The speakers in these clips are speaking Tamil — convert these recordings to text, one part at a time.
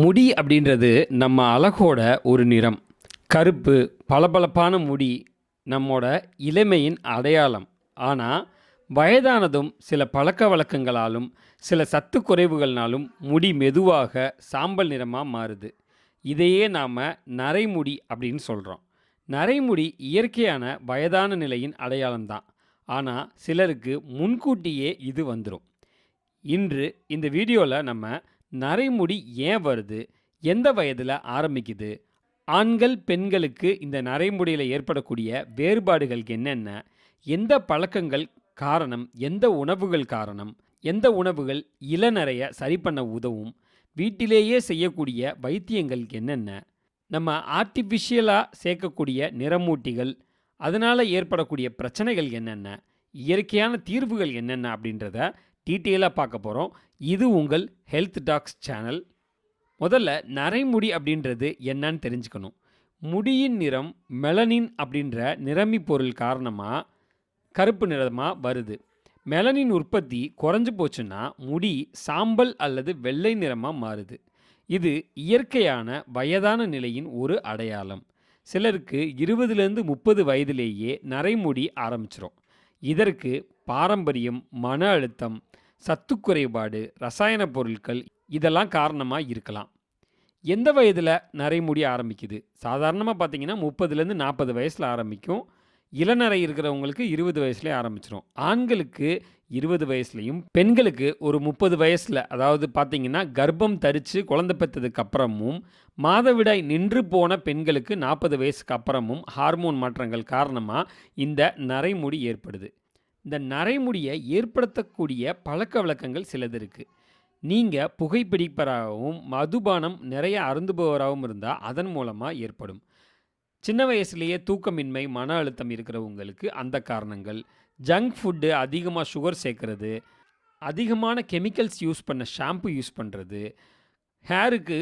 முடி அப்படின்றது நம்ம அழகோட ஒரு நிறம். கருப்பு பளபளப்பான முடி நம்மோட இளமையின் அடையாளம். ஆனால் வயதானதும் சில பழக்க வழக்கங்களாலும் சில சத்து குறைவுகள்னாலும் முடி மெதுவாக சாம்பல் நிறமாக மாறுது. இதையே நாம் நரைமுடி அப்படின்னு சொல்கிறோம் நரைமுடி இயற்கையான வயதான நிலையின் அடையாளம்தான் ஆனால் சிலருக்கு முன்கூட்டியே இது வந்துடும் இன்று இந்த வீடியோவில் நம்ம நரைமுடி ஏன் வருது? எந்த வயதில் ஆரம்பிக்குது? ஆண்கள் பெண்களுக்கு இந்த நரைமுடியில் ஏற்படக்கூடிய வேறுபாடுகள் என்னென்ன? எந்த பழக்கங்கள் காரணம்? எந்த உணவுகள் காரணம்? எந்த உணவுகள் இளநரைய சரி பண்ண உதவும்? வீட்டிலேயே செய்யக்கூடிய வைத்தியங்கள் என்னென்ன? நம்ம ஆர்டிஃபிஷியலாக சேர்க்கக்கூடிய நிறமூட்டிகள் அதனால் ஏற்படக்கூடிய பிரச்சனைகள் என்னென்ன? இயற்கையான தீர்வுகள் என்னென்ன? அப்படின்றத டீட்டெயிலாக பார்க்க போகிறோம் இது உங்கள் ஹெல்த் டாக்ஸ் சேனல். முதல்ல நரைமுடி அப்படின்றது என்னன்னு தெரிஞ்சுக்கணும். முடியின் நிறம் மெலனின் அப்படின்ற நிறமி பொருள் காரணமாக கருப்பு நிறமாக வருது. மெலனின் உற்பத்தி குறைஞ்சு போச்சுன்னா முடி சாம்பல் அல்லது வெள்ளை நிறமாக மாறுது. இது இயற்கையான வயதான நிலையின் ஒரு அடையாளம். சிலருக்கு இருபதுலேருந்து முப்பது வயதிலேயே நரைமுடி ஆரம்பிச்சிரும். இதற்கு பாரம்பரியம் மன அழுத்தம் சத்து குறைபாடு ரசாயன பொருட்கள் இதெல்லாம் காரணமாக இருக்கலாம். எந்த வயதில் நரைமுடி ஆரம்பிக்குது? சாதாரணமாக பார்த்தீங்கன்னா முப்பதுலேருந்து நாற்பது வயசில் ஆரம்பிக்கும். இளநரை இருக்கிறவங்களுக்கு இருபது வயசுலேயே ஆரம்பிச்சிடும் ஆண்களுக்கு இருபது வயசுலையும் பெண்களுக்கு ஒரு முப்பது வயசில் அதாவது பார்த்தீங்கன்னா கர்ப்பம் தரித்து குழந்தை பெற்றதுக்கு அப்புறமும் மாதவிடாய் நின்று போன பெண்களுக்கு நாற்பது வயசுக்கு அப்புறமும் ஹார்மோன் மாற்றங்கள் காரணமாக இந்த நரைமுடி ஏற்படுது. இந்த நரைமுடியை ஏற்படுத்தக்கூடிய பழக்க வழக்கங்கள் சிலது இருக்குது நீங்கள் புகைப்பிடிப்பவராகவும் மதுபானம் நிறைய அருந்துபவராகவும் இருந்தால் அதன் மூலமாக ஏற்படும். சின்ன வயசுலேயே தூக்கமின்மை மன அழுத்தம் இருக்கிறவங்களுக்கு அந்த காரணங்கள் ஜங்க் ஃபுட்டு அதிகமாக சுகர் சேர்க்கறது அதிகமான கெமிக்கல்ஸ் யூஸ் பண்ண ஷாம்பு யூஸ் பண்ணுறது ஹேருக்கு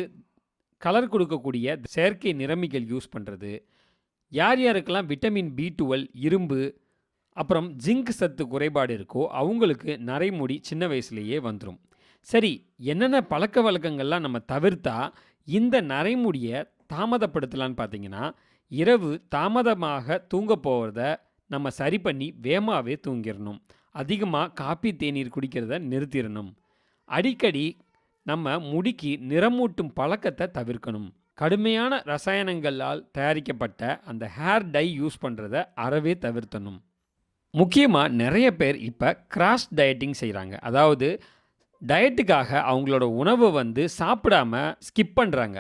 கலர் கொடுக்கக்கூடிய செயற்கை நிறமிகள் யூஸ் பண்ணுறது யார் யாருக்கெல்லாம் விட்டமின் பி டுவெல் இரும்பு அப்புறம் ஜிங்க் சத்து குறைபாடு இருக்கோ அவங்களுக்கு நரைமுடி சின்ன வயசுலேயே வந்துடும் சரி என்னென்ன பழக்க வழக்கங்கள்லாம் நம்ம தவிர்த்தா இந்த நரைமுடியை தாமதப்படுத்தலான்னு பார்த்தீங்கன்னா இரவு தாமதமாக தூங்க போகிறத நம்ம சரி பண்ணி வேகமாகவே தூங்கிடணும் அதிகமாக காப்பி தேநீர் குடிக்கிறத நிறுத்திடணும் அடிக்கடி நம்ம முடிக்கு நிறமூட்டும் பழக்கத்தை தவிர்க்கணும். கடுமையான ரசாயனங்களால் தயாரிக்கப்பட்ட அந்த ஹேர் டை யூஸ் பண்ணுறத அறவே தவிர்த்தணும். முக்கியமாக நிறைய பேர் இப்போ கிராஸ் டயட்டிங் செய்கிறாங்க அதாவது டயட்டுக்காக அவங்களோட உணவை வந்து சாப்பிடாம ஸ்கிப் பண்ணுறாங்க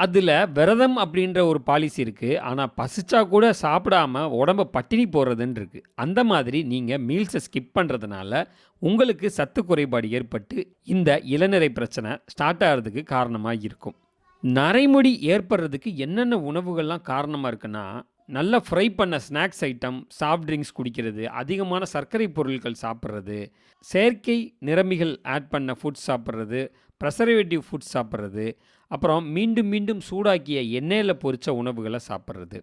அதில் விரதம் அப்படின்ற ஒரு பாலிசி இருக்குது ஆனால் பசிச்சா கூட சாப்பிடாம உடம்ப பட்டினி போடுறதுன்னு இருக்குது அந்த மாதிரி நீங்கள் மீல்ஸை ஸ்கிப் பண்ணுறதுனால உங்களுக்கு சத்து குறைபாடு ஏற்பட்டு இந்த இளநிறை பிரச்சனை ஸ்டார்ட் ஆகிறதுக்கு காரணமாக இருக்கும். நரைமுடி ஏற்படுறதுக்கு என்னென்ன உணவுகள்லாம் காரணமாக இருக்குன்னா நல்லா ஃப்ரை பண்ண ஸ்நாக்ஸ் ஐட்டம் சாஃப்ட் ட்ரிங்க்ஸ் குடிக்கிறது அதிகமான சர்க்கரை பொருட்கள் சாப்பிட்றது செயற்கை நிறமிகள் ஆட் பண்ண ஃபுட் சாப்பிட்றது ப்ரெசர்வேட்டிவ் ஃபுட் சாப்பிட்றது அப்புறம் மீண்டும் மீண்டும் சூடாக்கிய எண்ணெயில் பொரித்த உணவுகளை சாப்பிட்றது.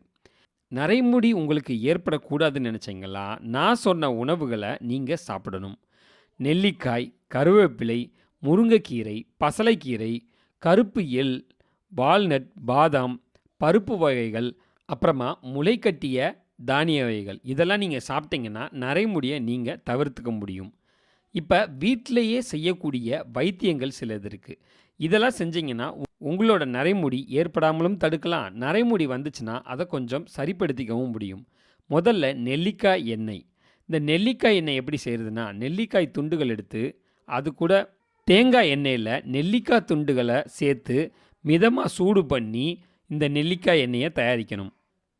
நரைமுடி உங்களுக்கு ஏற்படக்கூடாதுன்னு நினச்சிங்களா? நான் சொன்ன உணவுகளை நீங்கள் சாப்பிடணும். நெல்லிக்காய் கருவேப்பிலை முருங்கைக்கீரை பசலைக்கீரை கருப்பு எள் வால்நட் பாதாம் பருப்பு வகைகள் அப்புறமா முளைக்கட்டிய தானிய வகைகள். இதெல்லாம் நீங்கள் சாப்பிட்டீங்கன்னா நரைமுடியை நீங்கள் தவிர்த்துக்க முடியும். இப்போ வீட்டிலையே செய்யக்கூடிய வைத்தியங்கள் சிலது இருக்குது இதெல்லாம் செஞ்சீங்கன்னா உ- உங்களோட நரைமுடி ஏற்படாமலும் தடுக்கலாம். நரைமுடி வந்துச்சுன்னா அதை கொஞ்சம் சரிப்படுத்திக்கவும் முடியும். முதல்ல நெல்லிக்காய் எண்ணெய். இந்த நெல்லிக்காய் எண்ணெய் எப்படி செய்கிறதுனா நெல்லிக்காய் துண்டுகள் எடுத்து அது கூட தேங்காய் எண்ணெயில் நெல்லிக்காய் துண்டுகளை சேர்த்து மிதமாக சூடு பண்ணி இந்த நெல்லிக்காய் எண்ணெயை தயாரிக்கணும்.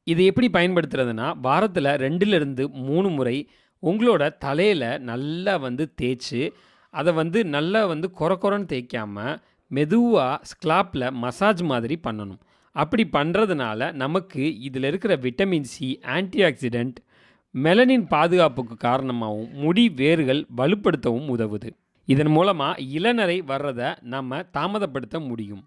இது எப்படி பயன்படுத்துறதுனா வாரத்தில் ரெண்டுலேருந்து மூணு முறை உங்களோட தலையில் நல்லா வந்து தேய்ச்சி அதை வந்து நல்லா வந்து கொர கொரன்னு தேய்க்காமல் மெதுவாக ஸ்க்லாப்பில் மசாஜ் மாதிரி பண்ணணும். அப்படி பண்ணுறதுனால நமக்கு இதில் இருக்கிற விட்டமின் சி ஆன்டிஆக்சிடெண்ட் மெலனின் பாதுகாப்புக்கு காரணமாகவும் முடி வேர்கள் வலுப்படுத்தவும் உதவுது. இதன் மூலமாக இளநரை வர்றதை நம்ம தாமதப்படுத்த முடியும்.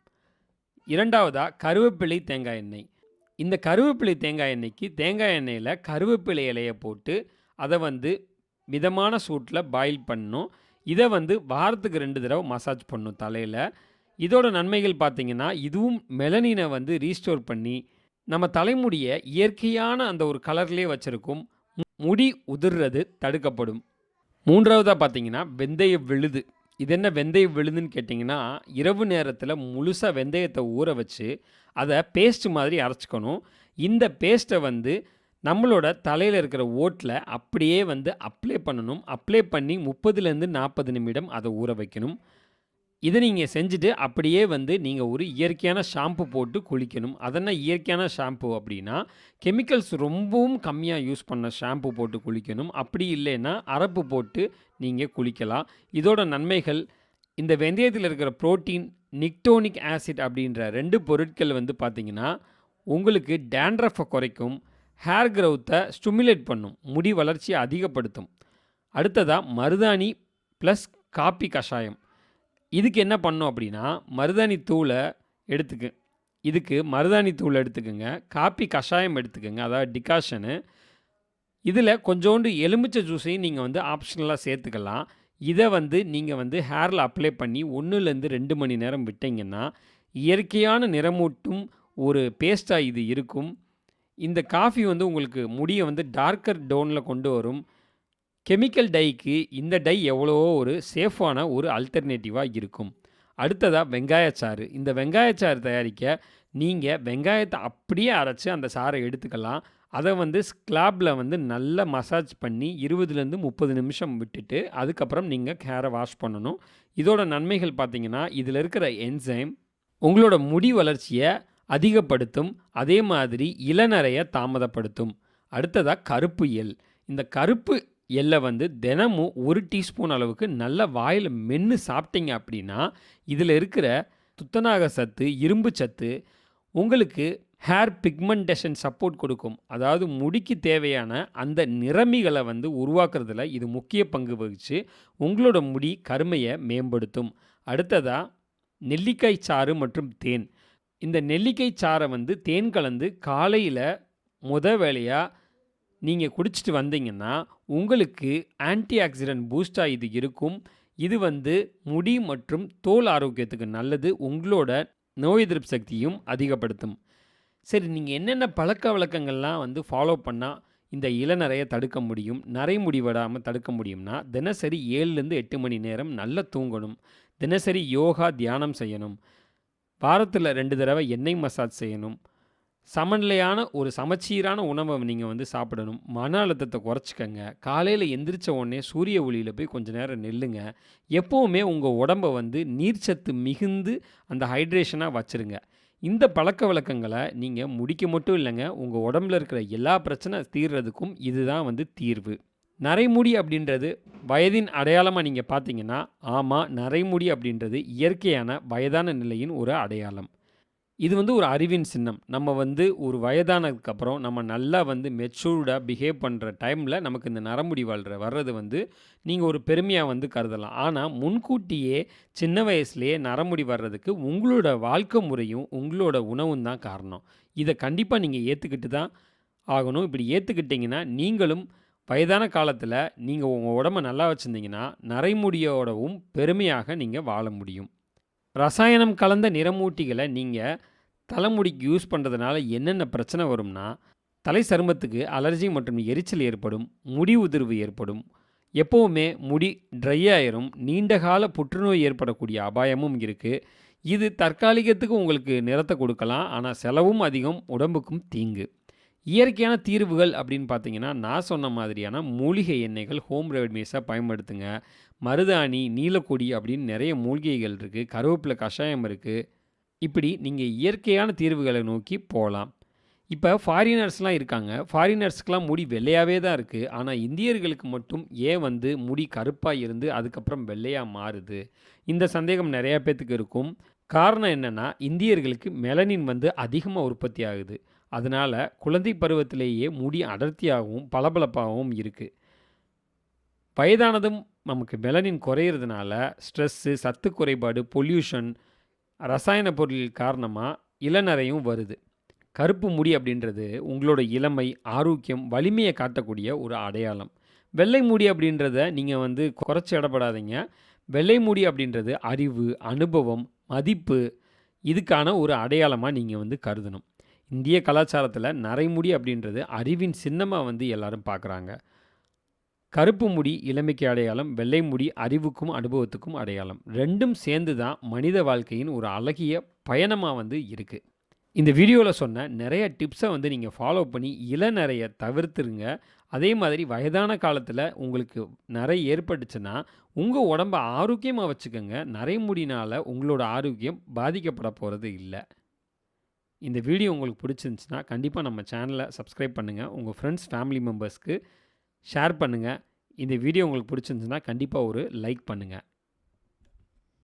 இரண்டாவதாக கருவேப்பிலை தேங்காய் எண்ணெய் இந்த கருவேப்பிலை தேங்காய் எண்ணெய்க்கு தேங்காய் எண்ணெயில் கருவேப்பிலை இலையை போட்டு அதை வந்து மிதமான சூட்டில் பாயில் பண்ணணும் இதை வந்து வாரத்துக்கு ரெண்டு தடவை மசாஜ் பண்ணணும் தலையில் இதோட நன்மைகள் பார்த்திங்கன்னா இதுவும் மெலனினை வந்து ரீஸ்டோர் பண்ணி, நம்ம தலைமுடியை இயற்கையான அந்த ஒரு கலர்லேயே வச்சிருக்கும். மு முடி உதிர்றது தடுக்கப்படும். மூன்றாவதாக பார்த்தீங்கன்னா, வெந்தய விழுது. இது என்ன வெந்தய விழுதுன்னு கேட்டிங்கன்னா இரவு நேரத்தில் முழுசாக வெந்தயத்தை ஊற வச்சு, அதை பேஸ்ட் மாதிரி அரைச்சிக்கணும் இந்த பேஸ்ட்டை வந்து நம்மளோட தலையில் இருக்கிற ஓட்டில் அப்படியே வந்து அப்ளை பண்ணணும். அப்ளை பண்ணி 30லேருந்து 40 நிமிடம் அதை ஊற வைக்கணும். இதை நீங்கள் செஞ்சுட்டு அப்படியே வந்து நீங்கள் ஒரு இயற்கையான ஷாம்பு போட்டு குளிக்கணும். அதென்ன இயற்கையான ஷாம்பு அப்படின்னா, கெமிக்கல்ஸ் ரொம்பவும் கம்மியாக யூஸ் பண்ண ஷாம்பு போட்டு குளிக்கணும். அப்படி இல்லைன்னா, அரப்பு போட்டு நீங்கள் குளிக்கலாம். இதோட நன்மைகள், இந்த வெந்தயத்தில் இருக்கிற புரோட்டீன், நிக்டோனிக் ஆசிட் அப்படின்ற ரெண்டு பொருட்கள் வந்து பார்த்தீங்கன்னா, உங்களுக்கு டேண்ட்ரஃபை குறைக்கும். ஹேர் க்ரௌத்தை ஸ்டிமுலேட் பண்ணும். முடி வளர்ச்சியை அதிகப்படுத்தும். அடுத்ததாக மருதாணி ப்ளஸ் காப்பி கஷாயம். இதுக்கு என்ன பண்ணும் அப்படின்னா, மருதாணி தூளை எடுத்துக்க இதுக்கு மருதாணி தூள் எடுத்துக்கோங்க காப்பி கஷாயம் எடுத்துக்கங்க. அதாவது டிகாஷனு. இதில் கொஞ்சோண்டு எலுமிச்சை ஜூஸையும் நீங்கள் வந்து ஆப்ஷனலாக சேர்த்துக்கலாம். இதை வந்து நீங்கள் வந்து ஹேரில் அப்ளை பண்ணி 1லேருந்து 2 மணி நேரம் விட்டீங்கன்னா, இயற்கையான நிறமூட்டும் ஒரு பேஸ்ட்டாக இது இருக்கும். இந்த காஃபி வந்து உங்களுக்கு முடியை வந்து டார்க்கர் டோனில் கொண்டு வரும். கெமிக்கல் டைக்கு இந்த டை எவ்வளவோ ஒரு சேஃபான ஒரு அல்டர்னேட்டிவாக இருக்கும். அடுத்ததாக வெங்காயச்சாறு. இந்த வெங்காயச்சாறு தயாரிக்க நீங்கள் வெங்காயத்தை அப்படியே அரைச்சி அந்த சாறை எடுத்துக்கலாம். அதை வந்து ஸ்க்லாப்பில் வந்து நல்லா மசாஜ் பண்ணி 20லேருந்து 30 நிமிஷம் விட்டுட்டு, அதுக்கப்புறம் நீங்கள் ஹேரை வாஷ் பண்ணணும். இதோட நன்மைகள் பார்த்திங்கன்னா இதில் இருக்கிற என்சைம் உங்களோட முடி வளர்ச்சியை அதிகப்படுத்தும். அதே மாதிரி இளநரையை தாமதப்படுத்தும். அடுத்ததாக கருப்பு எல் இந்த கருப்பு எள்ள வந்து தினமும் ஒரு டீஸ்பூன் அளவுக்கு நல்ல வாயில் மென்று சாப்பிட்டீங்க அப்படின்னா, இதில் இருக்கிற துத்தநாக சத்து, இரும்பு சத்து உங்களுக்கு ஹேர் பிக்மெண்டேஷன் சப்போர்ட் கொடுக்கும். அதாவது முடிக்கு தேவையான அந்த நிறமிகளை வந்து உருவாக்குறதுல இது முக்கிய பங்கு வகித்து உங்களோட முடி கருமையை மேம்படுத்தும். அடுத்ததாக நெல்லிக்காய் சாறு மற்றும் தேன். இந்த நெல்லிக்காய் சாறை வந்து தேன் கலந்து காலையில் முத வேலையாக நீங்கள் குடிச்சிட்டு வந்தீங்கன்னா, உங்களுக்கு ஆன்டி ஆக்சிடென்ட் பூஸ்ட்டா இது இருக்கும். இது வந்து முடி மற்றும் தோல் ஆரோக்கியத்துக்கு நல்லது. உங்களோட நோய் எதிர்ப்பு சக்தியும் அதிகப்படுத்தும். சரி நீங்கள் என்னென்ன பழக்கவழக்கங்கள்லாம் வந்து ஃபாலோ பண்ணால் இந்த இளநரையை தடுக்க முடியும், நரைமுடி முடிவடாமல் தடுக்க முடியும்னா, தினசரி 7லேருந்து 8 மணி நேரம் நல்லா தூங்கணும். தினசரி யோகா, தியானம் செய்யணும். வாரத்தில் ரெண்டு தடவை எண்ணெய் மசாஜ் செய்யணும். சமநிலையான ஒரு சமச்சீரான உணவை நீங்கள் வந்து சாப்பிடணும். மன அழுத்தத்தை குறைச்சிக்கங்க காலையில் எந்திரிச்ச உடனே சூரிய ஒளியில் போய் கொஞ்சம் நேரம் நெல்லுங்க எப்போவுமே உங்கள் உடம்ப வந்து நீர்ச்சத்து மிகுந்து அந்த ஹைட்ரேஷனாக வச்சிருங்க. இந்த பழக்கவழக்கங்கள நீங்கள் முடிக்க மட்டும் இல்லைங்க உங்கள் உடம்புல இருக்கிற எல்லா பிரச்சனை தீர்றதுக்கும் இதுதான் வந்து தீர்வு. நரைமுடி அப்படின்றது வயதின் அடையாளமாக நீங்கள் பார்த்தீங்கன்னா, ஆமாம் நரைமுடி அப்படின்றது இயற்கையான வயதான நிலையின் ஒரு அடையாளம். இது வந்து ஒரு அறிவின் சின்னம். நம்ம வந்து ஒரு வயதானதுக்கப்புறம் நம்ம நல்லா வந்து மெச்சூர்டாக பிஹேவ் பண்ணுற டைமில் நமக்கு இந்த நரமுடி வாழ்கிற வர்றது வந்து நீங்கள் ஒரு பெருமையாக வந்து கருதலாம். ஆனால் முன்கூட்டியே சின்ன வயசுலேயே நரமுடி வர்றதுக்கு உங்களோட வாழ்க்கை முறையும், உங்களோட உணவும் தான் காரணம். இதை கண்டிப்பாக நீங்கள் ஏற்றுக்கிட்டு தான் ஆகணும். இப்படி ஏற்றுக்கிட்டிங்கன்னா நீங்களும் வயதான காலத்தில் நீங்கள் உங்கள் உடம்ப நல்லா வச்சுருந்தீங்கன்னா நரைமுடியோடவும் பெருமையாக நீங்கள் வாழ முடியும். ரசாயனம் கலந்த நிறமூட்டிகளை நீங்கள் தலைமுடிக்கு யூஸ் பண்ணுறதுனால என்னென்ன பிரச்சனை வரும்னா, தலை சருமத்துக்கு அலர்ஜி மற்றும் எரிச்சல் ஏற்படும். முடி உதிர்வு ஏற்படும். எப்போவுமே முடி ட்ரை ஆயிரும். நீண்டகால புற்றுநோய் ஏற்படக்கூடிய அபாயமும் இருக்குது இது தற்காலிகத்துக்கு உங்களுக்கு நிறத்த கொடுக்கலாம். ஆனால் செலவும் அதிகம், உடம்புக்கும் தீங்கு. இயற்கையான தீர்வுகள் அப்படின்னு பார்த்தீங்கன்னா, நான் சொன்ன மாதிரியான மூலிகை எண்ணெய்கள் ஹோம் ரெமடிஸா பயன்படுத்துங்க. மருதாணி, நீலக்கொடி அப்படின்னு நிறைய மூலிகைகள் இருக்குது கருவேப்பிலை கஷாயம் இருக்குது இப்படி நீங்கள் இயற்கையான தீர்வுகளை நோக்கி போகலாம் இப்போ ஃபாரினர்ஸ்லாம் இருக்காங்க. ஃபாரினர்ஸ்க்குலாம் முடி வெள்ளையாகவே தான் இருக்குது ஆனால் இந்தியர்களுக்கு மட்டும் ஏன் வந்து முடி கருப்பாக இருந்து அதுக்கப்புறம் வெள்ளையாக மாறுது? இந்த சந்தேகம் நிறையா பேர்த்துக்கு இருக்கும். காரணம் என்னன்னா, இந்தியர்களுக்கு மெலனின் வந்து அதிகமாக உற்பத்தி ஆகுது. அதனால குழந்தை பருவத்திலேயே முடி அடர்த்தியாகவும், பளபளப்பாகவும் இருக்குது வயதானதும் நமக்கு மெலனின் குறையிறதுனால ஸ்ட்ரெஸ்ஸு, சத்து குறைபாடு, பொல்யூஷன், ரசாயன பொருள் காரணமாக இளநரையும் வருது. கருப்பு முடி அப்படின்றது உங்களோட இளமை, ஆரோக்கியம், வலிமையை காட்டக்கூடிய ஒரு அடையாளம். வெள்ளை முடி அப்படின்றத நீங்கள் வந்து குறைச்சி இடப்படாதீங்க வெள்ளை முடி அப்படின்றது அறிவு, அனுபவம், மதிப்பு இதுக்கான ஒரு அடையாளமாக நீங்கள் வந்து கருதணும் இந்திய கலாச்சாரத்தில் நரைமுடி அப்படின்றது அறிவின் சின்னமாக வந்து எல்லாரும் பார்க்குறாங்க கருப்பு முடி இளமைக்கு அடையாளம் வெள்ளை முடி அறிவுக்கும் அனுபவத்துக்கும் அடையாளம். ரெண்டும் சேர்ந்து தான் மனித வாழ்க்கையின் ஒரு அழகிய பயணமாக வந்து இருக்குது இந்த வீடியோவில் சொன்ன நிறைய டிப்ஸை வந்து நீங்கள் ஃபாலோ பண்ணி இள நிறைய தவிர்த்துருங்க. அதே மாதிரி வயதான காலத்தில் உங்களுக்கு நிறை ஏற்பட்டுச்சுன்னா உங்கள் உடம்ப ஆரோக்கியமாக வச்சுக்கோங்க. நரைமுடினால் உங்களோட ஆரோக்கியம் பாதிக்கப்பட போகிறது இல்லை. இந்த வீடியோ உங்களுக்கு பிடிச்சிருந்துச்சுன்னா கண்டிப்பாக நம்ம சேனலை சப்ஸ்கிரைப் பண்ணுங்கள் உங்கள் ஃப்ரெண்ட்ஸ் ஃபேமிலி மெம்பர்ஸ்க்கு ஷேர் பண்ணுங்கள் இந்த வீடியோ உங்களுக்கு பிடிச்சிருந்துச்சுன்னா கண்டிப்பாக ஒரு லைக் பண்ணுங்கள்